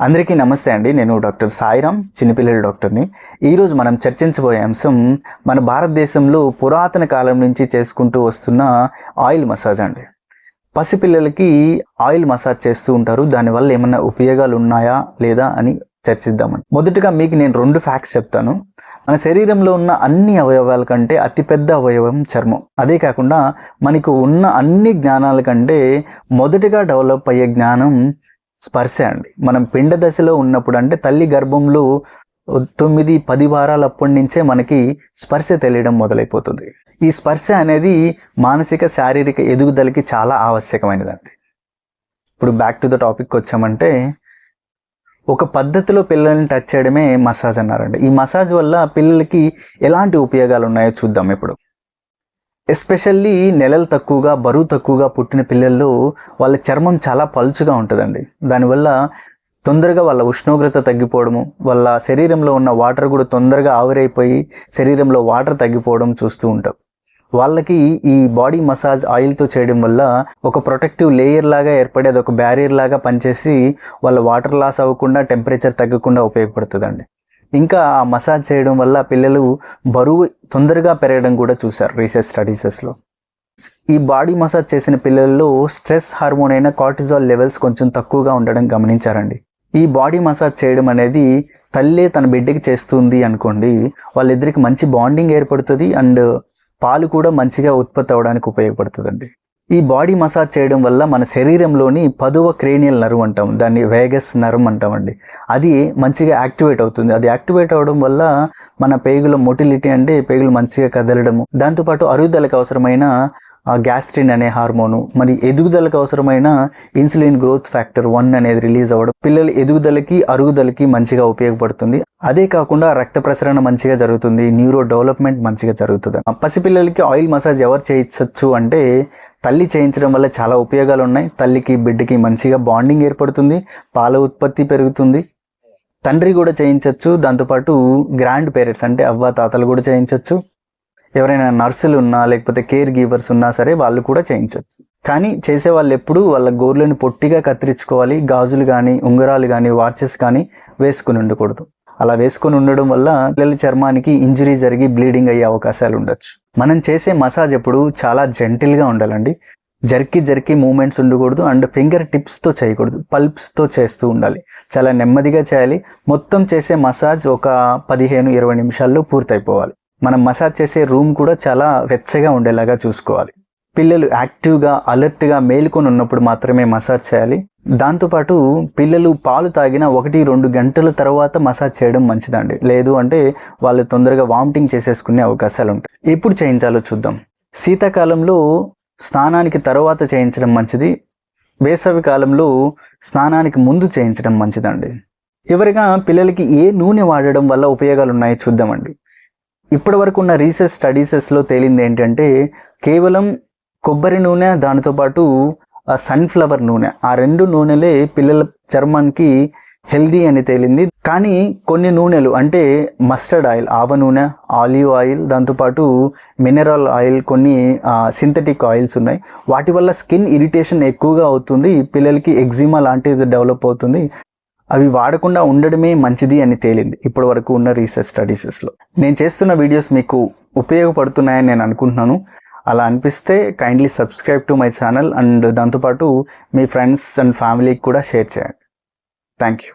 అందరికీ నమస్తే అండి. నేను డాక్టర్ సాయిరామ్ చిన్నపిల్లల డాక్టర్ని. ఈరోజు మనం చర్చించబోయే అంశం మన భారతదేశంలో పురాతన కాలం నుంచి చేసుకుంటూ వస్తున్న ఆయిల్ మసాజ్ అండి. పసిపిల్లలకి ఆయిల్ మసాజ్ చేస్తూ ఉంటారు. దానివల్ల ఏమైనా ఉపయోగాలు ఉన్నాయా లేదా అని చర్చిద్దామని మొదటగా మీకు నేను రెండు ఫ్యాక్ట్స్ చెప్తాను. మన శరీరంలో ఉన్న అన్ని అవయవాల కంటే అతిపెద్ద అవయవం చర్మం. అదే కాకుండా మనకు ఉన్న అన్ని జ్ఞానాల కంటే మొదటగా డెవలప్ అయ్యే జ్ఞానం స్పర్శ అండి. మనం పిండ దశలో ఉన్నప్పుడు అంటే తల్లి గర్భంలో తొమ్మిది పది వారాల అప్పటి నుంచే మనకి స్పర్శ తెలియడం మొదలైపోతుంది. ఈ స్పర్శ అనేది మానసిక శారీరక ఎదుగుదలకి చాలా ఆవశ్యకమైనదండి. ఇప్పుడు బ్యాక్ టు ద టాపిక్కి వచ్చామంటే ఒక పద్ధతిలో పిల్లల్ని టచ్ చేయడమే మసాజ్ అన్నారండి. ఈ మసాజ్ వల్ల పిల్లలకి ఎలాంటి ఉపయోగాలు ఉన్నాయో చూద్దాం ఇప్పుడు. ఎస్పెషల్లీ నెలలు తక్కువగా బరువు తక్కువగా పుట్టిన పిల్లల్లో వాళ్ళ చర్మం చాలా పలుచుగా ఉంటుందండి. దానివల్ల తొందరగా వాళ్ళ ఉష్ణోగ్రత తగ్గిపోవడము వాళ్ళ శరీరంలో ఉన్న వాటర్ కూడా తొందరగా ఆవిరైపోయి శరీరంలో వాటర్ తగ్గిపోవడం చూస్తూ ఉంటాం. వాళ్ళకి ఈ బాడీ మసాజ్ ఆయిల్తో చేయడం వల్ల ఒక ప్రొటెక్టివ్ లేయర్ లాగా ఏర్పడేది అది ఒక బ్యారియర్ లాగా పనిచేసి వాళ్ళ వాటర్ లాస్ అవ్వకుండా టెంపరేచర్ తగ్గకుండా ఉపయోగపడుతుందండి. ఇంకా ఆ మసాజ్ చేయడం వల్ల పిల్లలు బరువు తొందరగా పెరగడం కూడా చూశారు రీసెర్చ్ స్టడీసెస్లో ఈ బాడీ మసాజ్ చేసిన పిల్లల్లో స్ట్రెస్ హార్మోన్ అయిన కార్టిజాల్ లెవెల్స్ కొంచెం తక్కువగా ఉండడం గమనించారండి. ఈ బాడీ మసాజ్ చేయడం అనేది తల్లే తన బిడ్డకి చేస్తుంది అనుకోండి వాళ్ళిద్దరికి మంచి బాండింగ్ ఏర్పడుతుంది అండ్ పాలు కూడా మంచిగా ఉత్పత్తి అవడానికి ఉపయోగపడుతుందండి. ఈ బాడీ మసాజ్ చేయడం వల్ల మన శరీరంలోని పదువ క్రేనియల్ నర్వ్ అంటాం దాన్ని వేగస్ నర్వ్ అంటామండి. అది మంచిగా యాక్టివేట్ అవుతుంది. అది యాక్టివేట్ అవడం వల్ల మన పేగుల మొటిలిటీ అంటే పేగులు మంచిగా కదలడము. దాంతోపాటు అరుగుదలకు అవసరమైన గ్యాస్ట్రిన్ అనే హార్మోను మరి ఎదుగుదలకు అవసరమైన ఇన్సులిన్ గ్రోత్ ఫ్యాక్టర్ వన్ అనేది రిలీజ్ అవ్వడం పిల్లల ఎదుగుదలకి అరుగుదలకి మంచిగా ఉపయోగపడుతుంది. అదే కాకుండా రక్త ప్రసరణ మంచిగా జరుగుతుంది న్యూరో డెవలప్మెంట్ మంచిగా జరుగుతుంది. పసిపిల్లలకి ఆయిల్ మసాజ్ ఎవరు చేయించవచ్చు అంటే తల్లి చేయించడం వల్ల చాలా ఉపయోగాలు ఉన్నాయి తల్లికి బిడ్డకి మంచిగా బాండింగ్ ఏర్పడుతుంది. పాల ఉత్పత్తి పెరుగుతుంది. తండ్రి కూడా చేయించవచ్చు దాంతోపాటు గ్రాండ్ పేరెంట్స్ అంటే అవ్వ తాతలు కూడా చేయించవచ్చు ఎవరైనా నర్సులు ఉన్నా లేకపోతే కేర్ గివర్స్ ఉన్నా సరే వాళ్ళు కూడా చేయించవచ్చు కానీ చేసే వాళ్ళు ఎప్పుడు వాళ్ళ గోర్లను పొట్టిగా కత్తిరించుకోవాలి. గాజులు కానీ ఉంగరాలు కానీ వాచెస్ కానీ వేసుకుని ఉండకూడదు. అలా వేసుకొని ఉండడం వల్ల పిల్లల చర్మానికి ఇంజరీ జరిగి బ్లీడింగ్ అయ్యే అవకాశాలు ఉండొచ్చు. మనం చేసే మసాజ్ ఎప్పుడు చాలా జెంటిల్గా ఉండాలండి. జర్కి జర్కి మూమెంట్స్ ఉండకూడదు అండ్ ఫింగర్ టిప్స్తో చేయకూడదు. పల్ప్స్తో చేస్తూ ఉండాలి. చాలా నెమ్మదిగా చేయాలి. మొత్తం చేసే మసాజ్ ఒక పదిహేను ఇరవై నిమిషాల్లో పూర్తయిపోవాలి. మనం మసాజ్ చేసే రూమ్ కూడా చాలా వెచ్చగా ఉండేలాగా చూసుకోవాలి. పిల్లలు యాక్టివ్గా అలర్ట్గా మేలుకొని ఉన్నప్పుడు మాత్రమే మసాజ్ చేయాలి. దాంతోపాటు పిల్లలు పాలు తాగిన ఒకటి రెండు గంటల తర్వాత మసాజ్ చేయడం మంచిదండి. లేదు అంటే వాళ్ళు తొందరగా వామిటింగ్ చేసేసుకునే అవకాశాలు ఉంటాయి ఎప్పుడు చేయించాలో చూద్దాం. శీతాకాలంలో స్నానానికి తర్వాత చేయించడం మంచిది. వేసవి కాలంలో స్నానానికి ముందు చేయించడం మంచిదండి. ఎవరిగా పిల్లలకి ఏ నూనె వాడడం వల్ల ఉపయోగాలు ఉన్నాయో చూద్దామండి. ఇప్పటి వరకు ఉన్న రీసెర్చ్ స్టడీసెస్లో తేలింది ఏంటంటే కేవలం కొబ్బరి నూనె దానితో పాటు సన్ఫ్లవర్ నూనె. ఆ రెండు నూనెలే పిల్లల చర్మానికి హెల్దీ అని తేలింది. కానీ కొన్ని నూనెలు అంటే మస్టర్డ్ ఆయిల్ ఆవ నూనె ఆలివ్ ఆయిల్ దాంతోపాటు మినరల్ ఆయిల్ కొన్ని సింథటిక్ ఆయిల్స్ ఉన్నాయి. వాటి వల్ల స్కిన్ ఇరిటేషన్ ఎక్కువగా అవుతుంది. పిల్లలకి ఎగ్జిమా లాంటిది డెవలప్ అవుతుంది. అవి వాడకుండా ఉండడమే మంచిది అని తేలింది ఇప్పటి వరకు ఉన్న రీసెర్చ్ స్టడీసెస్లో నేను చేస్తున్న వీడియోస్ మీకు ఉపయోగపడుతున్నాయని నేను అనుకుంటున్నాను. అలా అనిపిస్తే kindly subscribe to my channel and దాంతోపాటు మీ ఫ్రెండ్స్ అండ్ ఫ్యామిలీకి కూడా షేర్ చేయండి. Thank you